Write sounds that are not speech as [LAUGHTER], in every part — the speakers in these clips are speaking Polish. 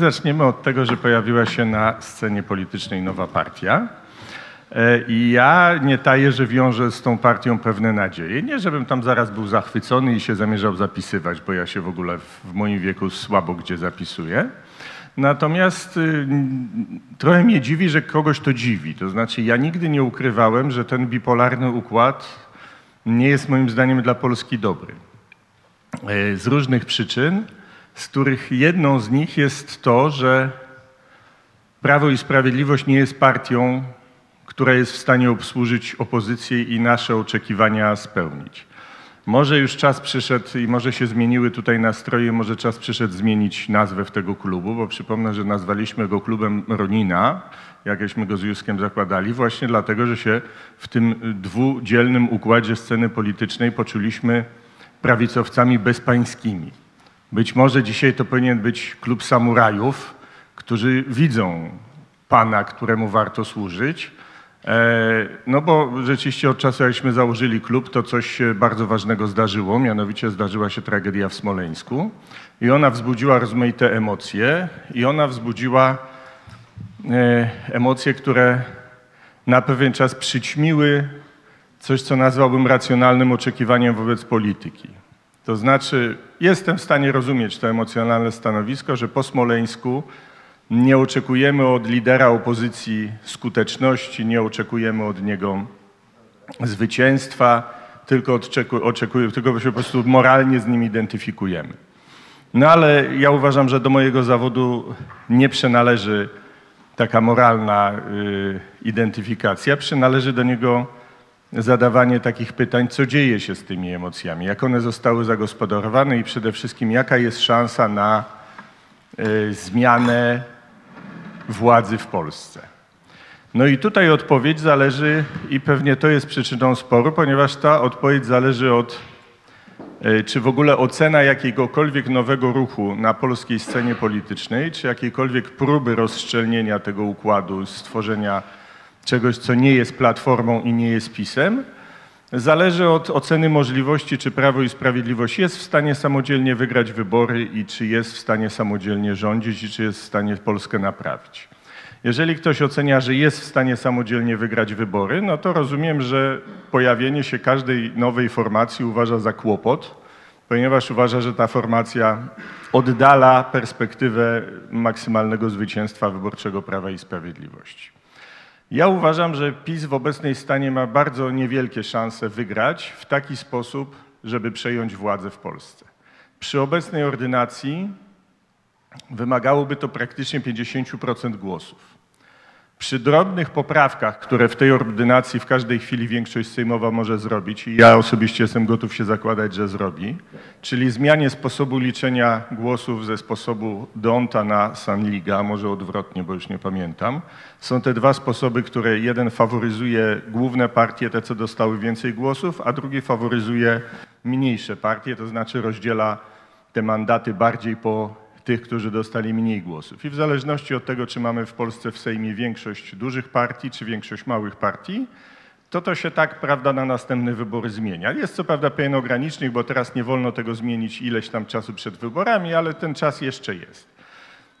Zaczniemy od tego, że pojawiła się na scenie politycznej nowa partia. E, I ja nie taję, że wiążę z tą partią pewne nadzieje. Nie, żebym tam zaraz był zachwycony i się zamierzał zapisywać, bo ja się w ogóle w, moim wieku słabo gdzie zapisuję. Natomiast y, trochę mnie dziwi, że kogoś to dziwi. To znaczy, ja nigdy nie ukrywałem, że ten bipolarny układ nie jest moim zdaniem dla Polski dobry. E, z różnych przyczyn z których jedną z nich jest to, że Prawo i Sprawiedliwość nie jest partią, która jest w stanie obsłużyć opozycję i nasze oczekiwania spełnić. Może już czas przyszedł i może się zmieniły tutaj nastroje, może czas przyszedł zmienić nazwę w tego klubu, bo przypomnę, że nazwaliśmy go klubem Ronina, jakśmy go z Juskiem zakładali, właśnie dlatego, że się w tym dwudzielnym układzie sceny politycznej poczuliśmy prawicowcami bezpańskimi. Być może dzisiaj to powinien być klub samurajów, którzy widzą pana, któremu warto służyć. E, no bo rzeczywiście od czasu, jakśmy założyli klub, to coś bardzo ważnego zdarzyło, mianowicie zdarzyła się tragedia w Smoleńsku i ona wzbudziła rozmaite emocje i ona wzbudziła e, emocje, które na pewien czas przyćmiły coś, co nazwałbym racjonalnym oczekiwaniem wobec polityki. To znaczy, jestem w stanie rozumieć to emocjonalne stanowisko, że po Smoleńsku nie oczekujemy od lidera opozycji skuteczności, nie oczekujemy od niego zwycięstwa, tylko, oczekujemy, tylko się po prostu moralnie z nim identyfikujemy. No ale ja uważam, że do mojego zawodu nie przynależy taka moralna y, identyfikacja, przynależy do niego zadawanie takich pytań, co dzieje się z tymi emocjami, jak one zostały zagospodarowane i przede wszystkim jaka jest szansa na y, zmianę władzy w Polsce. No i tutaj odpowiedź zależy i pewnie to jest przyczyną sporu, ponieważ ta odpowiedź zależy od, y, czy w ogóle ocena jakiegokolwiek nowego ruchu na polskiej scenie politycznej, czy jakiejkolwiek próby rozszczelnienia tego układu, stworzenia czegoś, co nie jest platformą i nie jest pisem, zależy od oceny możliwości, czy Prawo i Sprawiedliwość jest w stanie samodzielnie wygrać wybory i czy jest w stanie samodzielnie rządzić i czy jest w stanie Polskę naprawić. Jeżeli ktoś ocenia, że jest w stanie samodzielnie wygrać wybory, no to rozumiem, że pojawienie się każdej nowej formacji uważa za kłopot, ponieważ uważa, że ta formacja oddala perspektywę maksymalnego zwycięstwa wyborczego Prawa i Sprawiedliwości. Ja uważam, że PiS w obecnej stanie ma bardzo niewielkie szanse wygrać w taki sposób, żeby przejąć władzę w Polsce. Przy obecnej ordynacji wymagałoby to praktycznie 50% głosów. Przy drobnych poprawkach, które w tej ordynacji w każdej chwili większość sejmowa może zrobić, i ja osobiście jestem gotów się zakładać, że zrobi, czyli zmianie sposobu liczenia głosów ze sposobu Donta na Sanliga, może odwrotnie, bo już nie pamiętam, są te dwa sposoby, które jeden faworyzuje główne partie, te co dostały więcej głosów, a drugi faworyzuje mniejsze partie, to znaczy rozdziela te mandaty bardziej po tych, którzy dostali mniej głosów. I w zależności od tego, czy mamy w Polsce w Sejmie większość dużych partii, czy większość małych partii, to to się tak, prawda, na następne wybory zmienia. Jest co prawda pewien ogranicznik, bo teraz nie wolno tego zmienić ileś tam czasu przed wyborami, ale ten czas jeszcze jest.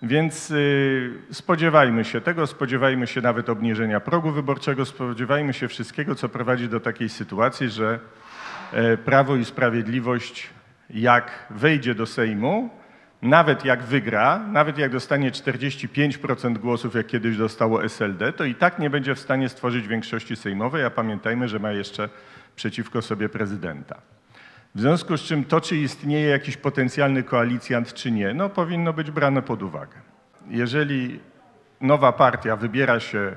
Więc yy, spodziewajmy się tego, spodziewajmy się nawet obniżenia progu wyborczego, spodziewajmy się wszystkiego, co prowadzi do takiej sytuacji, że yy, Prawo i Sprawiedliwość, jak wejdzie do Sejmu, nawet jak wygra, nawet jak dostanie 45% głosów, jak kiedyś dostało SLD, to i tak nie będzie w stanie stworzyć większości sejmowej, a pamiętajmy, że ma jeszcze przeciwko sobie prezydenta. W związku z czym to, czy istnieje jakiś potencjalny koalicjant, czy nie, no powinno być brane pod uwagę. Jeżeli nowa partia wybiera się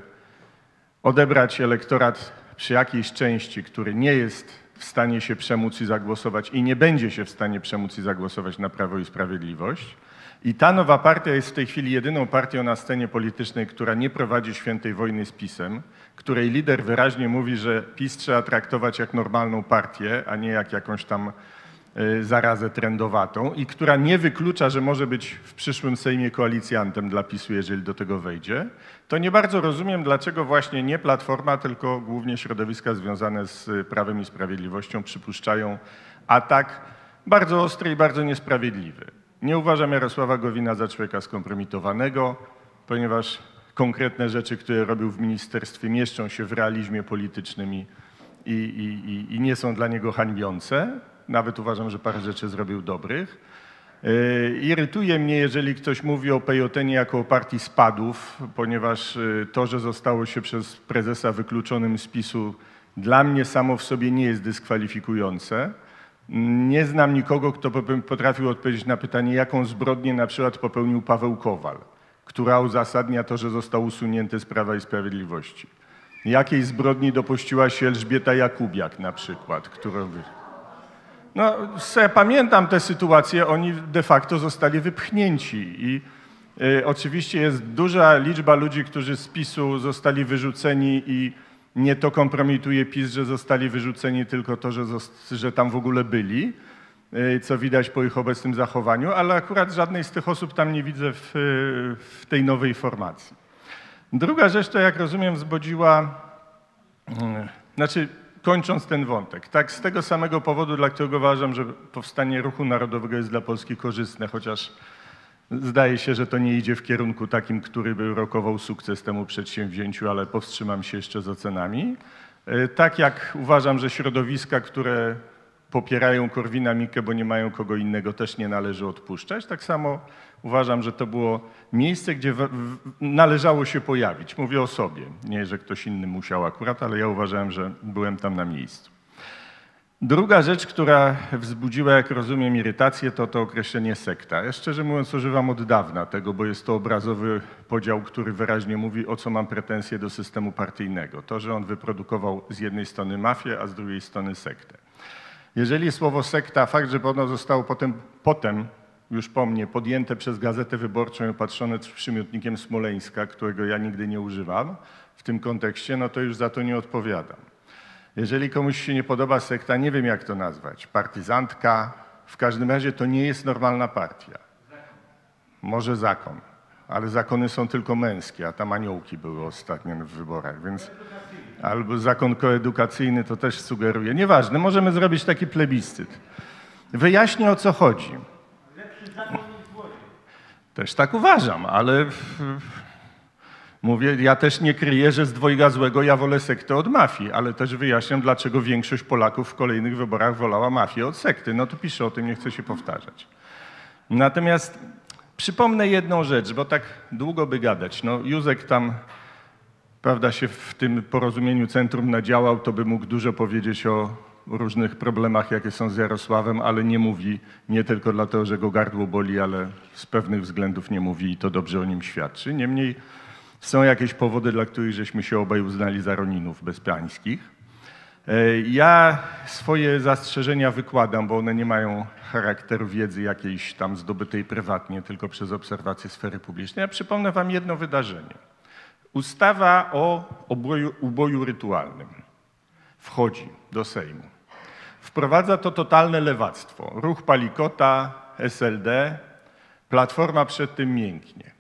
odebrać elektorat przy jakiejś części, który nie jest w stanie się przemóc i zagłosować i nie będzie się w stanie przemóc i zagłosować na Prawo i Sprawiedliwość. I ta nowa partia jest w tej chwili jedyną partią na scenie politycznej, która nie prowadzi świętej wojny z PiSem, której lider wyraźnie mówi, że PiS trzeba traktować jak normalną partię, a nie jak jakąś tam zarazę trendowatą i która nie wyklucza, że może być w przyszłym Sejmie koalicjantem dla PiSu, jeżeli do tego wejdzie, to nie bardzo rozumiem, dlaczego właśnie nie Platforma, tylko głównie środowiska związane z Prawem i Sprawiedliwością przypuszczają atak bardzo ostry i bardzo niesprawiedliwy. Nie uważam Jarosława Gowina za człowieka skompromitowanego, ponieważ konkretne rzeczy, które robił w ministerstwie, mieszczą się w realizmie politycznym i, i, i, i nie są dla niego hańbiące. Nawet uważam, że parę rzeczy zrobił dobrych. Yy, Irytuje mnie, jeżeli ktoś mówi o PJN jako o partii spadów, ponieważ yy, to, że zostało się przez prezesa wykluczonym z PiSu, dla mnie samo w sobie nie jest dyskwalifikujące. Nie znam nikogo, kto by potrafił odpowiedzieć na pytanie, jaką zbrodnię na przykład popełnił Paweł Kowal, która uzasadnia to, że został usunięty z Prawa i Sprawiedliwości. Jakiej zbrodni dopuściła się Elżbieta Jakubiak na przykład, którą... no, se, pamiętam tę sytuację, oni de facto zostali wypchnięci i y, oczywiście jest duża liczba ludzi, którzy z PiSu zostali wyrzuceni i nie to kompromituje PiS, że zostali wyrzuceni, tylko to, że, że tam w ogóle byli, y, co widać po ich obecnym zachowaniu, ale akurat żadnej z tych osób tam nie widzę w, y, w tej nowej formacji. Druga rzecz to, jak rozumiem, wzbudziła Mm, Znaczy, kończąc ten wątek, tak z tego samego powodu, dla którego uważam, że powstanie ruchu narodowego jest dla Polski korzystne, chociaż zdaje się, że to nie idzie w kierunku takim, który by rokował sukces temu przedsięwzięciu, ale powstrzymam się jeszcze z ocenami. E, Tak jak uważam, że środowiska, które popierają Korwina Mikke, bo nie mają kogo innego, też nie należy odpuszczać. Tak samo uważam, że to było miejsce, gdzie w, w, należało się pojawić. Mówię o sobie, nie, że ktoś inny musiał akurat, ale ja uważałem, że byłem tam na miejscu. Druga rzecz, która wzbudziła, jak rozumiem, irytację, to to określenie sekta. Ja szczerze mówiąc używam od dawna tego, bo jest to obrazowy podział, który wyraźnie mówi, o co mam pretensje do systemu partyjnego. To, że on wyprodukował z jednej strony mafię, a z drugiej strony sektę. Jeżeli słowo sekta, fakt, że ono zostało potem, potem już po mnie podjęte przez Gazetę Wyborczą i opatrzone przymiotnikiem Smoleńska, którego ja nigdy nie używam w tym kontekście, no to już za to nie odpowiadam. Jeżeli komuś się nie podoba sekta, nie wiem jak to nazwać, partyzantka, w każdym razie to nie jest normalna partia. Może zakon, ale zakony są tylko męskie, a tam aniołki były ostatnio w wyborach, więc albo zakon koedukacyjny to też sugeruje. Nieważne, możemy zrobić taki plebiscyt. Wyjaśnię o co chodzi. Też tak uważam, ale mówię, ja też nie kryję, że z dwojga złego ja wolę sektę od mafii, ale też wyjaśniam, dlaczego większość Polaków w kolejnych wyborach wolała mafię od sekty. No tu piszę o tym, nie chcę się powtarzać. Natomiast przypomnę jedną rzecz, bo tak długo by gadać. No, Józek tam, prawda, się w tym porozumieniu centrum nadziałał, to by mógł dużo powiedzieć o różnych problemach, jakie są z Jarosławem, ale nie mówi nie tylko dlatego, że go gardło boli, ale z pewnych względów nie mówi i to dobrze o nim świadczy. Niemniej są jakieś powody, dla których żeśmy się obaj uznali za Roninów bezpańskich. E, Ja swoje zastrzeżenia wykładam, bo one nie mają charakteru wiedzy jakiejś tam zdobytej prywatnie, tylko przez obserwację sfery publicznej. Ja przypomnę wam jedno wydarzenie. Ustawa o uboju, uboju rytualnym wchodzi do Sejmu. Wprowadza to totalne lewactwo. Ruch Palikota, SLD, Platforma przed tym mięknie.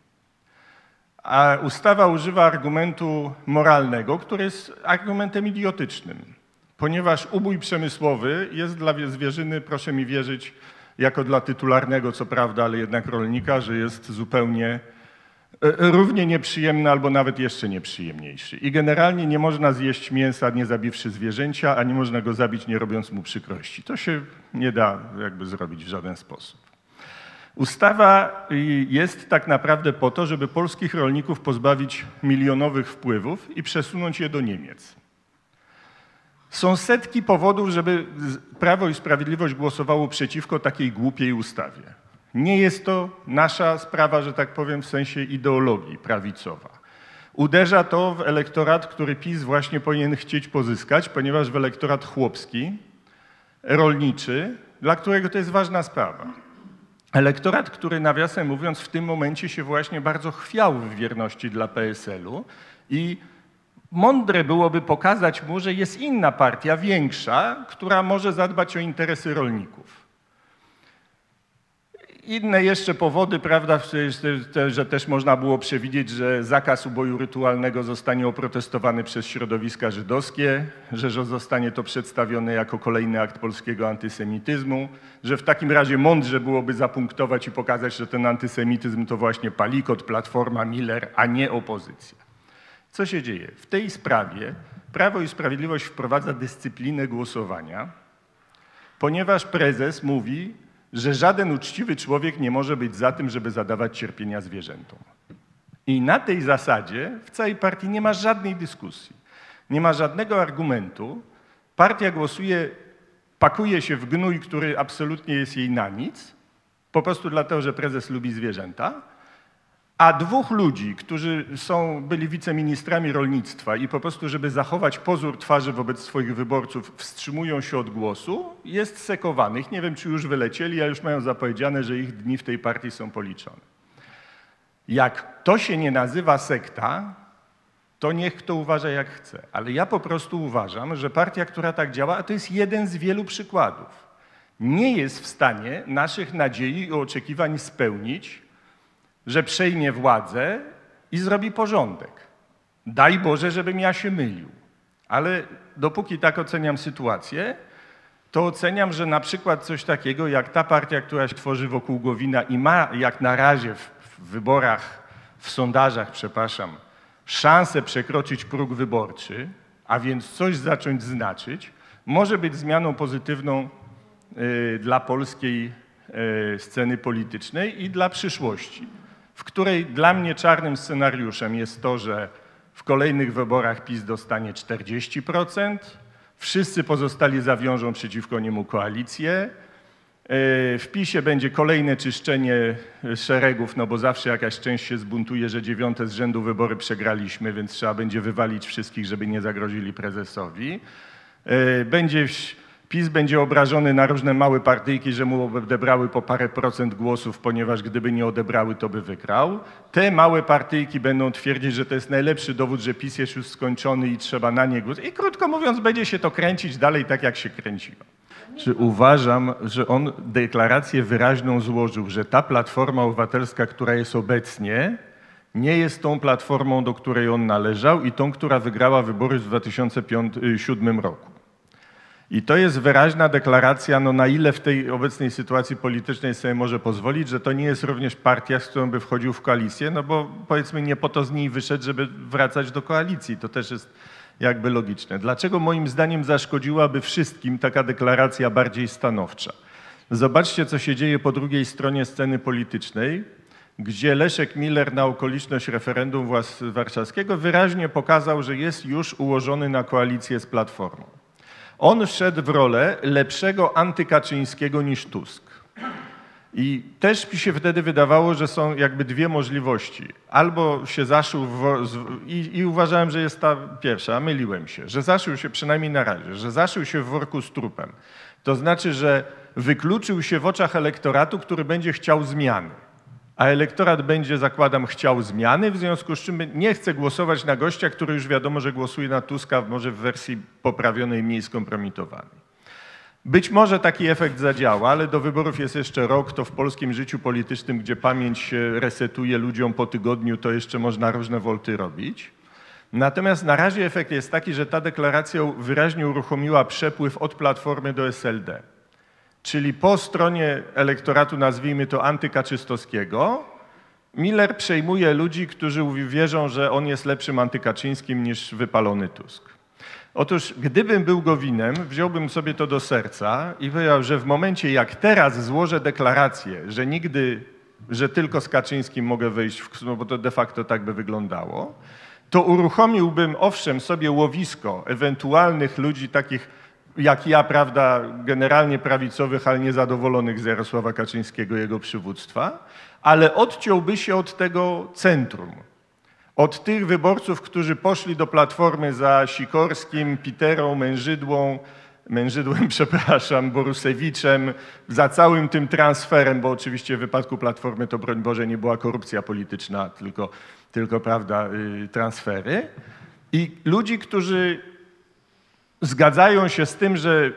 A ustawa używa argumentu moralnego, który jest argumentem idiotycznym, ponieważ ubój przemysłowy jest dla wie- zwierzyny, proszę mi wierzyć, jako dla tytularnego, co prawda, ale jednak rolnika, że jest zupełnie równie nieprzyjemny albo nawet jeszcze nieprzyjemniejszy. I generalnie nie można zjeść mięsa nie zabiwszy zwierzęcia, a nie można go zabić nie robiąc mu przykrości. To się nie da jakby zrobić w żaden sposób. Ustawa y, jest tak naprawdę po to, żeby polskich rolników pozbawić milionowych wpływów i przesunąć je do Niemiec. Są setki powodów, żeby Prawo i Sprawiedliwość głosowało przeciwko takiej głupiej ustawie. Nie jest to nasza sprawa, że tak powiem, w sensie ideologii prawicowa. Uderza to w elektorat, który PiS właśnie powinien chcieć pozyskać, ponieważ w elektorat chłopski, rolniczy, dla którego to jest ważna sprawa. Elektorat, który nawiasem mówiąc w tym momencie się właśnie bardzo chwiał w wierności dla PSL-u i mądre byłoby pokazać mu, że jest inna partia, większa, która może zadbać o interesy rolników. Inne jeszcze powody, prawda, że też można było przewidzieć, że zakaz uboju rytualnego zostanie oprotestowany przez środowiska żydowskie, że zostanie to przedstawione jako kolejny akt polskiego antysemityzmu, że w takim razie mądrze byłoby zapunktować i pokazać, że ten antysemityzm to właśnie Palikot, Platforma, Miller, a nie opozycja. Co się dzieje? W tej sprawie Prawo i Sprawiedliwość wprowadza dyscyplinę głosowania, ponieważ prezes mówi, że żaden uczciwy człowiek nie może być za tym, żeby zadawać cierpienia zwierzętom. I na tej zasadzie w całej partii nie ma żadnej dyskusji, nie ma żadnego argumentu. Partia głosuje, pakuje się w gnój, który absolutnie jest jej na nic, po prostu dlatego, że prezes lubi zwierzęta, a dwóch ludzi, którzy są, byli wiceministrami rolnictwa i po prostu, żeby zachować pozór twarzy wobec swoich wyborców, wstrzymują się od głosu, jest sekowanych. Nie wiem, czy już wylecieli, a już mają zapowiedziane, że ich dni w tej partii są policzone. Jak to się nie nazywa sekta, to niech kto uważa jak chce. Ale ja po prostu uważam, że partia, która tak działa, a to jest jeden z wielu przykładów, nie jest w stanie naszych nadziei i oczekiwań spełnić, że przejmie władzę i zrobi porządek. Daj Boże, żebym ja się mylił. Ale dopóki tak oceniam sytuację, to oceniam, że na przykład coś takiego jak ta partia, która się tworzy wokół Gowina i ma jak na razie w, wyborach, w sondażach, przepraszam, szansę przekroczyć próg wyborczy, a więc coś zacząć znaczyć, może być zmianą pozytywną y, dla polskiej y, sceny politycznej i dla przyszłości w której dla mnie czarnym scenariuszem jest to, że w kolejnych wyborach PiS dostanie 40%, wszyscy pozostali zawiążą przeciwko niemu koalicję. E, w PiSie będzie kolejne czyszczenie szeregów, no bo zawsze jakaś część się zbuntuje, że dziewiąte z rzędu wybory przegraliśmy, więc trzeba będzie wywalić wszystkich, żeby nie zagrozili prezesowi. E, będzie PiS będzie obrażony na różne małe partyjki, że mu odebrały po parę procent głosów, ponieważ gdyby nie odebrały, to by wygrał. Te małe partyjki będą twierdzić, że to jest najlepszy dowód, że PiS jest już skończony i trzeba na nie głosować. I krótko mówiąc, będzie się to kręcić dalej tak, jak się kręciło. Czy uważam, że on deklarację wyraźną złożył, że ta Platforma Obywatelska, która jest obecnie, nie jest tą platformą, do której on należał i tą, która wygrała wybory w 2007 roku. I to jest wyraźna deklaracja, no na ile w tej obecnej sytuacji politycznej sobie może pozwolić, że to nie jest również partia, z którą by wchodził w koalicję, no bo powiedzmy nie po to z niej wyszedł, żeby wracać do koalicji. To też jest jakby logiczne. Dlaczego moim zdaniem zaszkodziłaby wszystkim taka deklaracja bardziej stanowcza? Zobaczcie, co się dzieje po drugiej stronie sceny politycznej, gdzie Leszek Miller na okoliczność referendum warszawskiego wyraźnie pokazał, że jest już ułożony na koalicję z Platformą. On wszedł w rolę lepszego antykaczyńskiego niż Tusk. I też mi się wtedy wydawało, że są jakby dwie możliwości. Albo się zaszył w, i, i, uważałem, że jest ta pierwsza, myliłem się, że zaszył się przynajmniej na razie, że zaszył się w worku z trupem. To znaczy, że wykluczył się w oczach elektoratu, który będzie chciał zmiany a elektorat będzie, zakładam, chciał zmiany, w związku z czym nie chce głosować na gościa, który już wiadomo, że głosuje na Tuska, może w wersji poprawionej, mniej skompromitowanej. Być może taki efekt zadziała, ale do wyborów jest jeszcze rok. To w polskim życiu politycznym, gdzie pamięć się resetuje ludziom po tygodniu, to jeszcze można różne wolty robić. Natomiast na razie efekt jest taki, że ta deklaracja wyraźnie uruchomiła przepływ od Platformy do SLD. Czyli po stronie elektoratu, nazwijmy to antykaczystowskiego, Miller przejmuje ludzi, którzy wierzą, że on jest lepszym antykaczyńskim niż wypalony Tusk. Otóż gdybym był Gowinem, wziąłbym sobie to do serca i powiedział, że w momencie jak teraz złożę deklarację, że nigdy, że tylko z Kaczyńskim mogę wejść, w, no bo to de facto tak by wyglądało, to uruchomiłbym owszem sobie łowisko ewentualnych ludzi takich jak ja, prawda, generalnie prawicowych, ale niezadowolonych z Jarosława Kaczyńskiego jego przywództwa, ale odciąłby się od tego centrum. Od tych wyborców, którzy poszli do Platformy za Sikorskim, Piterą, Mężydłą, Mężydłem, [LAUGHS] przepraszam, Borusewiczem, za całym tym transferem, bo oczywiście w wypadku Platformy to broń Boże nie była korupcja polityczna, tylko, tylko prawda, y, transfery. I ludzi, którzy zgadzają się z tym, że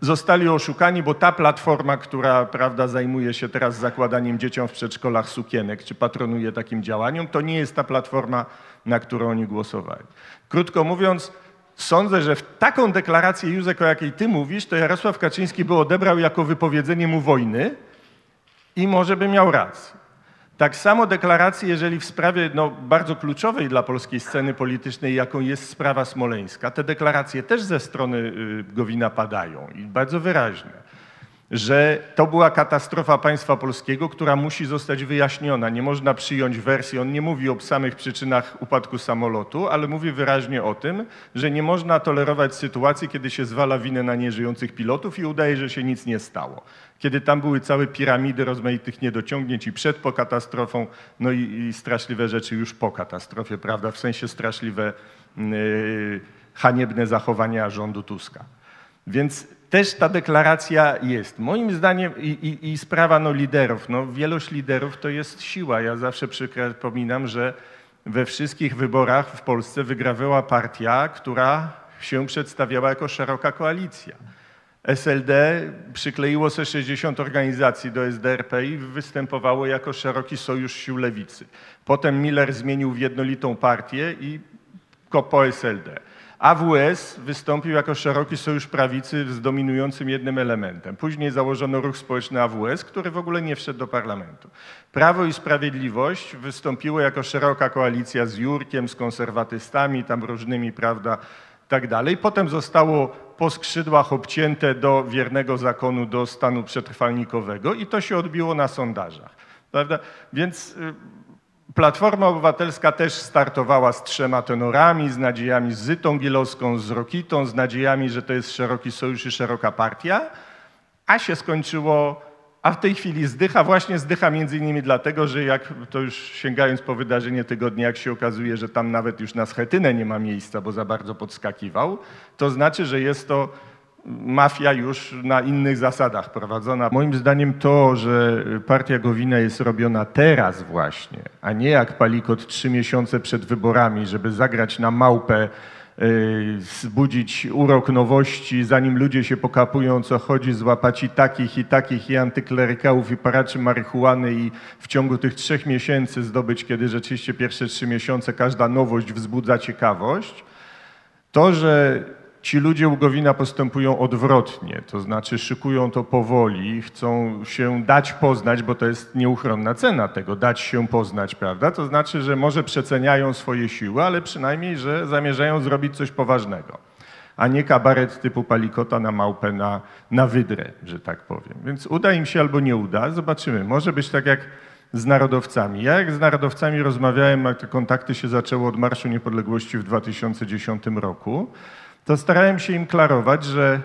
zostali oszukani, bo ta platforma, która prawda, zajmuje się teraz zakładaniem dzieciom w przedszkolach sukienek, czy patronuje takim działaniom, to nie jest ta platforma, na którą oni głosowali. Krótko mówiąc, sądzę, że w taką deklarację, Józek, o jakiej ty mówisz, to Jarosław Kaczyński by odebrał jako wypowiedzenie mu wojny i może by miał rację. Tak samo deklaracje, jeżeli w sprawie no, bardzo kluczowej dla polskiej sceny politycznej, jaką jest sprawa smoleńska, te deklaracje też ze strony y, Gowina padają i bardzo wyraźnie, że to była katastrofa państwa polskiego, która musi zostać wyjaśniona. Nie można przyjąć wersji, on nie mówi o samych przyczynach upadku samolotu, ale mówi wyraźnie o tym, że nie można tolerować sytuacji, kiedy się zwala winę na nieżyjących pilotów i udaje, że się nic nie stało kiedy tam były całe piramidy rozmaitych niedociągnięć i przed po katastrofą, no i, i straszliwe rzeczy już po katastrofie, prawda, w sensie straszliwe, yy, haniebne zachowania rządu Tuska. Więc też ta deklaracja jest. Moim zdaniem i, i, i sprawa no, liderów, no, wielość liderów to jest siła. Ja zawsze przypominam, że we wszystkich wyborach w Polsce wygrawała partia, która się przedstawiała jako szeroka koalicja. SLD przykleiło se 60 organizacji do SDRP i występowało jako szeroki sojusz sił lewicy. Potem Miller zmienił w jednolitą partię i po SLD. AWS wystąpił jako szeroki sojusz prawicy z dominującym jednym elementem. Później założono ruch społeczny AWS, który w ogóle nie wszedł do parlamentu. Prawo i Sprawiedliwość wystąpiło jako szeroka koalicja z Jurkiem, z konserwatystami, tam różnymi, prawda, tak dalej. Potem zostało po skrzydłach obcięte do wiernego zakonu, do stanu przetrwalnikowego i to się odbiło na sondażach. Prawda? Więc y, Platforma Obywatelska też startowała z trzema tenorami, z nadziejami z Zytą Gielowską, z Rokitą, z nadziejami, że to jest szeroki sojusz i szeroka partia, a się skończyło a w tej chwili zdycha, właśnie zdycha między innymi dlatego, że jak to już sięgając po wydarzenie tygodnia, jak się okazuje, że tam nawet już na schetynę nie ma miejsca, bo za bardzo podskakiwał, to znaczy, że jest to mafia już na innych zasadach prowadzona. Moim zdaniem to, że partia Gowina jest robiona teraz właśnie, a nie jak palikot trzy miesiące przed wyborami, żeby zagrać na małpę y, urok nowości, zanim ludzie się pokapują, co chodzi, złapać i takich, i takich, i antyklerykałów, i paraczy marihuany i w ciągu tych trzech miesięcy zdobyć, kiedy rzeczywiście pierwsze trzy miesiące każda nowość wzbudza ciekawość. To, że Ci ludzie u Gowina postępują odwrotnie, to znaczy szykują to powoli, chcą się dać poznać, bo to jest nieuchronna cena tego, dać się poznać, prawda? To znaczy, że może przeceniają swoje siły, ale przynajmniej, że zamierzają zrobić coś poważnego, a nie kabaret typu palikota na małpę, na, na wydrę, że tak powiem. Więc uda im się albo nie uda, zobaczymy. Może być tak jak z narodowcami. Ja jak z narodowcami rozmawiałem, jak te kontakty się zaczęły od Marszu Niepodległości w 2010 roku, to starałem się im klarować, że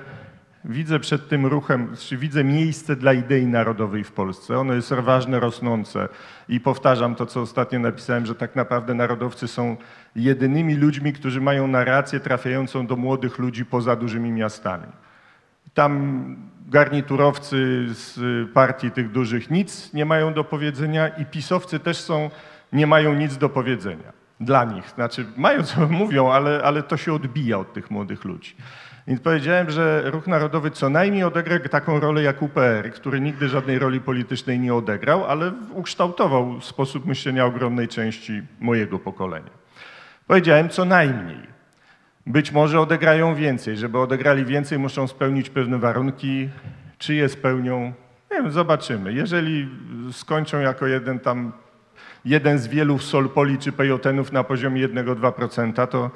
widzę przed tym ruchem, czy widzę miejsce dla idei narodowej w Polsce. Ono jest ważne, rosnące i powtarzam to, co ostatnio napisałem, że tak naprawdę narodowcy są jedynymi ludźmi, którzy mają narrację trafiającą do młodych ludzi poza dużymi miastami. Tam garniturowcy z partii tych dużych nic nie mają do powiedzenia i pisowcy też są, nie mają nic do powiedzenia dla nich. Znaczy, mają co [LAUGHS] mówią, ale, ale to się odbija od tych młodych ludzi. Więc powiedziałem, że Ruch Narodowy co najmniej odegra taką rolę jak UPR, który nigdy żadnej roli politycznej nie odegrał, ale ukształtował sposób myślenia ogromnej części mojego pokolenia. Powiedziałem co najmniej. Być może odegrają więcej. Żeby odegrali więcej, muszą spełnić pewne warunki. Czy je spełnią? Nie wiem, zobaczymy. Jeżeli skończą jako jeden tam jeden z wielu solpoli czy pejotenów na poziomie 1-2%, to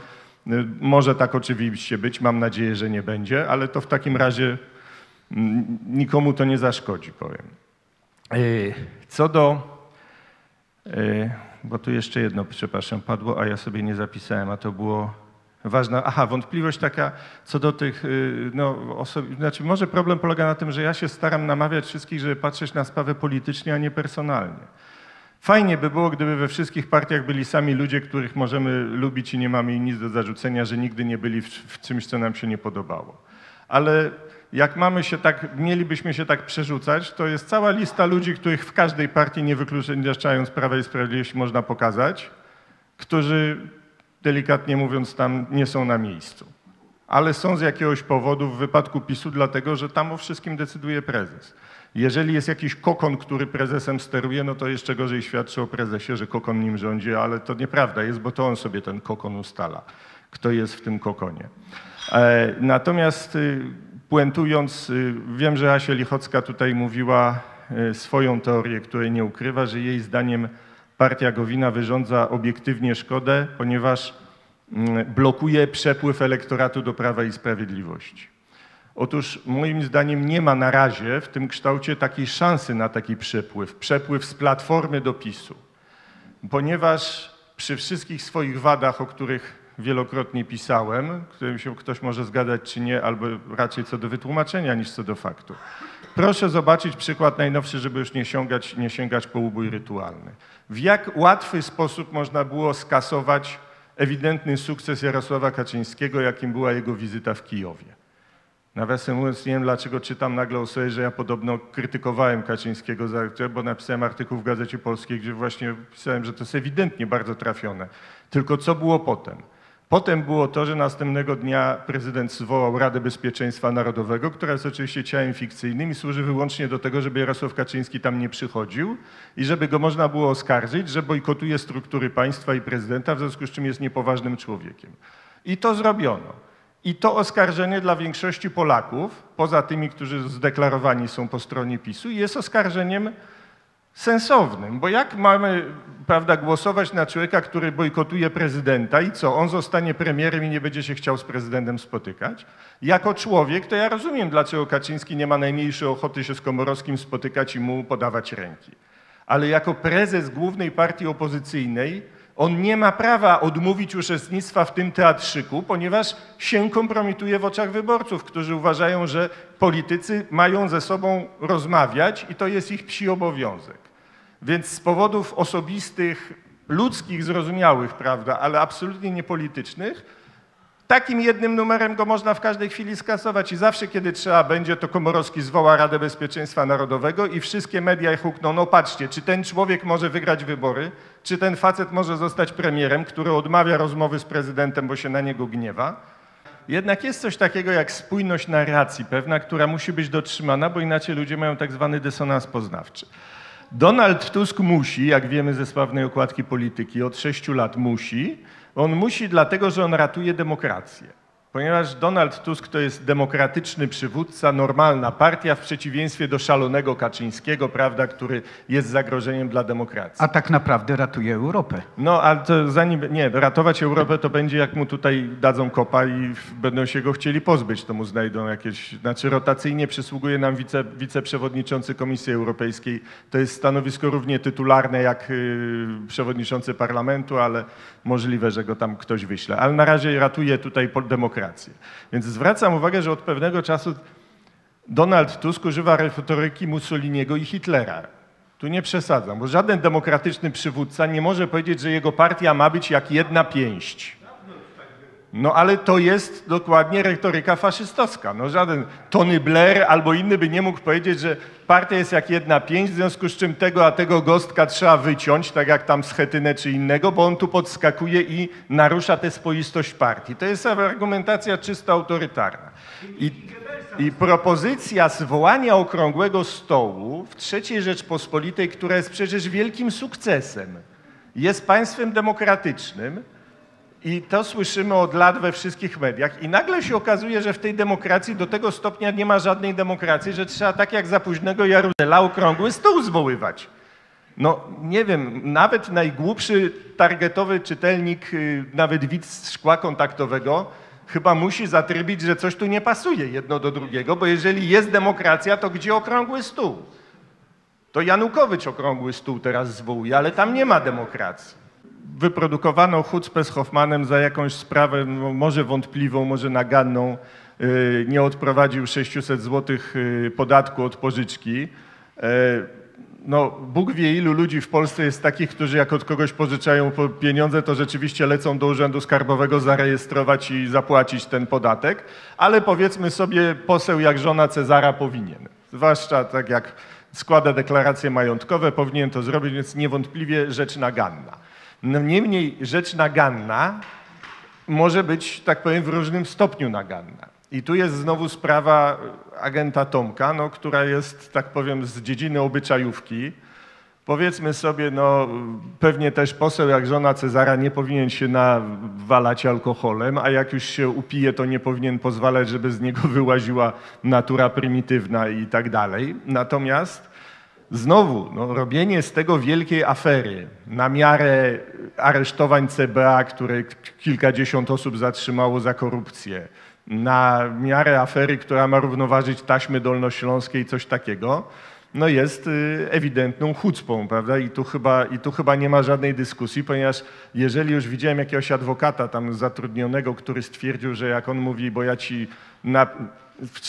y, może tak oczywiście być, mam nadzieję, że nie będzie, ale to w takim razie mm, nikomu to nie zaszkodzi, powiem. Y, co do, y, bo tu jeszcze jedno, przepraszam, padło, a ja sobie nie zapisałem, a to było ważne. Aha, wątpliwość taka co do tych, no, znaczy może problem polega na tym, że ja się staram namawiać wszystkich, żeby patrzeć na sprawę politycznie, a nie personalnie. Fajnie by było, gdyby we wszystkich partiach byli sami ludzie, których możemy lubić i nie mamy nic do zarzucenia, że nigdy nie byli w, w czymś, co nam się nie podobało. Ale jak mamy się tak, mielibyśmy się tak przerzucać, to jest cała lista ludzi, których w każdej partii, nie wykluczając Prawa i Sprawiedliwości, można pokazać, którzy delikatnie mówiąc tam nie są na miejscu. ale są z jakiegoś powodu w wypadku PiSu dlatego, że tam o wszystkim decyduje prezes. Jeżeli jest jakiś kokon, który prezesem steruje, no to jeszcze gorzej świadczy o prezesie, że kokon nim rządzi, ale to nieprawda jest, bo to on sobie ten kokon ustala, kto jest w tym kokonie. E, natomiast y, puentując, y, wiem, że Asia Lichocka tutaj mówiła y, swoją teorię, której nie ukrywa, że jej zdaniem partia Gowina wyrządza obiektywnie szkodę, ponieważ mm, blokuje przepływ elektoratu do Prawa i Sprawiedliwości. Otóż moim zdaniem nie ma na razie w tym kształcie takiej szansy na taki przepływ, przepływ z platformy do PiSu, ponieważ przy wszystkich swoich wadach, o których wielokrotnie pisałem, którym się ktoś może zgadzać czy nie, albo raczej co do wytłumaczenia niż co do faktu. Proszę zobaczyć przykład najnowszy, żeby już nie sięgać, nie sięgać po ubój rytualny. W jak łatwy sposób można było skasować ewidentny sukces Jarosława Kaczyńskiego, jakim była jego wizyta w Kijowie. Nawiasem mówiąc, nie wiem dlaczego czytam nagle o sobie, że ja podobno krytykowałem Kaczyńskiego, za, bo napisałem artykuł w Gazecie Polskiej, gdzie właśnie pisałem, że to jest ewidentnie bardzo trafione. Tylko co było potem? Potem było to, że następnego dnia prezydent zwołał Radę Bezpieczeństwa Narodowego, która jest oczywiście ciałem fikcyjnym i służy wyłącznie do tego, żeby Jarosław Kaczyński tam nie przychodził i żeby go można było oskarżyć, że bojkotuje struktury państwa i prezydenta, w związku z czym jest niepoważnym człowiekiem. I to zrobiono. I to oskarżenie dla większości Polaków, poza tymi, którzy zdeklarowani są po stronie PiSu, jest oskarżeniem sensownym, bo jak mamy prawda, głosować na człowieka, który bojkotuje prezydenta i co, on zostanie premierem i nie będzie się chciał z prezydentem spotykać? Jako człowiek to ja rozumiem, dlaczego Kaczyński nie ma najmniejszej ochoty się z Komorowskim spotykać i mu podawać ręki. Ale jako prezes głównej partii opozycyjnej on nie ma prawa odmówić uczestnictwa w tym teatrzyku, ponieważ się kompromituje w oczach wyborców, którzy uważają, że politycy mają ze sobą rozmawiać i to jest ich psi obowiązek. Więc z powodów osobistych, ludzkich, zrozumiałych, prawda, ale absolutnie niepolitycznych, Takim jednym numerem go można w każdej chwili skasować i zawsze, kiedy trzeba będzie, to Komorowski zwoła Radę Bezpieczeństwa Narodowego i wszystkie media hukną, no patrzcie, czy ten człowiek może wygrać wybory, czy ten facet może zostać premierem, który odmawia rozmowy z prezydentem, bo się na niego gniewa. Jednak jest coś takiego jak spójność narracji pewna, która musi być dotrzymana, bo inaczej ludzie mają tak zwany dysonans poznawczy. Donald Tusk musi, jak wiemy ze sławnej okładki polityki, od sześciu lat musi, on musi dlatego, że on ratuje demokrację. Ponieważ Donald Tusk to jest demokratyczny przywódca, normalna partia, w przeciwieństwie do szalonego Kaczyńskiego, prawda, który jest zagrożeniem dla demokracji. A tak naprawdę ratuje Europę. No, ale to zanim, nie, ratować Europę to będzie, jak mu tutaj dadzą kopa i będą się go chcieli pozbyć, to mu znajdą jakieś, znaczy rotacyjnie przysługuje nam wice, wiceprzewodniczący Komisji Europejskiej. To jest stanowisko równie tytularne jak yy, przewodniczący parlamentu, ale możliwe, że go tam ktoś wyśle. Ale na razie ratuje tutaj demokrację demokrację. Więc zwracam uwagę, że od pewnego czasu Donald Tusk używa retoryki Mussoliniego i Hitlera. Tu nie przesadzam, bo żaden demokratyczny przywódca nie może powiedzieć, że jego partia ma być jak jedna pięść. No ale to jest dokładnie retoryka faszystowska. No żaden Tony Blair albo inny by nie mógł powiedzieć, że partia jest jak jedna pięść, w związku z czym tego a tego gostka trzeba wyciąć, tak jak tam Schetynę czy innego, bo on tu podskakuje i narusza tę spoistość partii. To jest argumentacja czysto autorytarna. I, i propozycja zwołania okrągłego stołu w III Rzeczpospolitej, która jest przecież wielkim sukcesem, jest państwem demokratycznym, i to słyszymy od lat we wszystkich mediach. I nagle się okazuje, że w tej demokracji do tego stopnia nie ma żadnej demokracji, że trzeba tak jak za późnego Jaruzela okrągły stół zwoływać. No nie wiem, nawet najgłupszy targetowy czytelnik, y, nawet widz szkła kontaktowego, chyba musi zatrybić, że coś tu nie pasuje jedno do drugiego, bo jeżeli jest demokracja, to gdzie okrągły stół? To Janukowycz okrągły stół teraz zwołuje, ale tam nie ma demokracji wyprodukowano chucpę z Hoffmanem za jakąś sprawę, no, może wątpliwą, może naganną, y, nie odprowadził 600 zł y, podatku od pożyczki. E, no, Bóg wie, ilu ludzi w Polsce jest takich, którzy jak od kogoś pożyczają pieniądze, to rzeczywiście lecą do Urzędu Skarbowego zarejestrować i zapłacić ten podatek, ale powiedzmy sobie, poseł jak żona Cezara powinien. Zwłaszcza tak jak składa deklaracje majątkowe, powinien to zrobić, więc niewątpliwie rzecz naganna. No niemniej rzecz naganna może być, tak powiem, w różnym stopniu naganna. I tu jest znowu sprawa agenta Tomka, no, która jest, tak powiem, z dziedziny obyczajówki. Powiedzmy sobie, no pewnie też poseł jak żona Cezara nie powinien się nawalać alkoholem, a jak już się upije, to nie powinien pozwalać, żeby z niego [LAUGHS] wyłaziła natura prymitywna i tak dalej. Natomiast znowu, no, robienie z tego wielkiej afery na miarę aresztowań CBA, które kilkadziesiąt osób zatrzymało za korupcję, na miarę afery, która ma równoważyć taśmy dolnośląskiej, coś takiego, no jest y, ewidentną chucpą, prawda? I tu, chyba, I tu chyba nie ma żadnej dyskusji, ponieważ jeżeli już widziałem jakiegoś adwokata tam zatrudnionego, który stwierdził, że jak on mówi, bo ja ci na,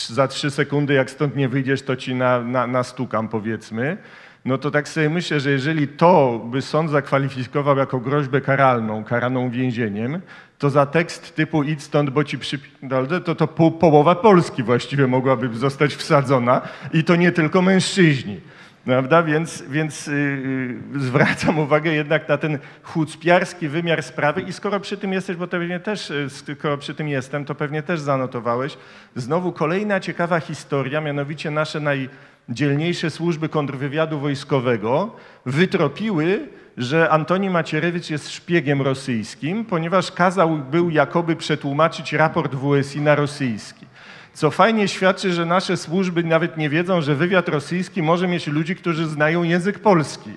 za trzy sekundy, jak stąd nie wyjdziesz, to ci na, na, nastukam, powiedzmy, no to tak sobie myślę, że jeżeli to by sąd zakwalifikował jako groźbę karalną, karaną więzieniem, to za tekst typu idź stąd, bo ci przypierdolę, to, to pół, połowa Polski właściwie mogłaby zostać wsadzona i to nie tylko mężczyźni. Prawda? Więc, więc yy, zwracam uwagę jednak na ten chucpiarski wymiar sprawy i skoro przy tym jesteś, bo to pewnie też, y, skoro przy tym jestem, to pewnie też zanotowałeś, znowu kolejna ciekawa historia, mianowicie nasze najdzielniejsze służby kontrwywiadu wojskowego wytropiły że Antoni Macierewicz jest szpiegiem rosyjskim, ponieważ kazał był jakoby przetłumaczyć raport WSI na rosyjski. Co fajnie świadczy, że nasze służby nawet nie wiedzą, że wywiad rosyjski może mieć ludzi, którzy znają język polski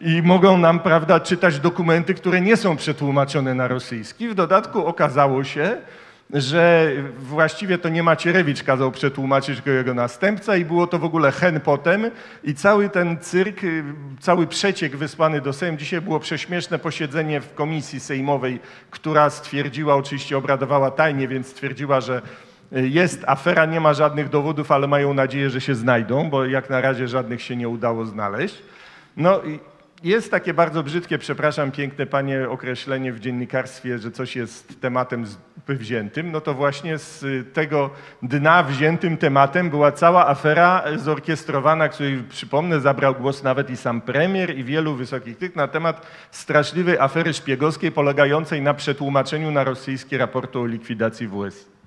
i mogą nam, prawda, czytać dokumenty, które nie są przetłumaczone na rosyjski. W dodatku okazało się, że właściwie to nie Macierewicz kazał przetłumaczyć go jego następca i było to w ogóle hen potem i cały ten cyrk, cały przeciek wysłany do Sejmu. Dzisiaj było prześmieszne posiedzenie w komisji sejmowej, która stwierdziła, oczywiście obradowała tajnie, więc stwierdziła, że jest afera, nie ma żadnych dowodów, ale mają nadzieję, że się znajdą, bo jak na razie żadnych się nie udało znaleźć. No jest takie bardzo brzydkie, przepraszam, piękne panie określenie w dziennikarstwie, że coś jest tematem wziętym. No to właśnie z tego dna wziętym tematem była cała afera zorkiestrowana, której przypomnę, zabrał głos nawet i sam premier i wielu wysokich tych na temat straszliwej afery szpiegowskiej polegającej na przetłumaczeniu na rosyjskie raportu o likwidacji WSI.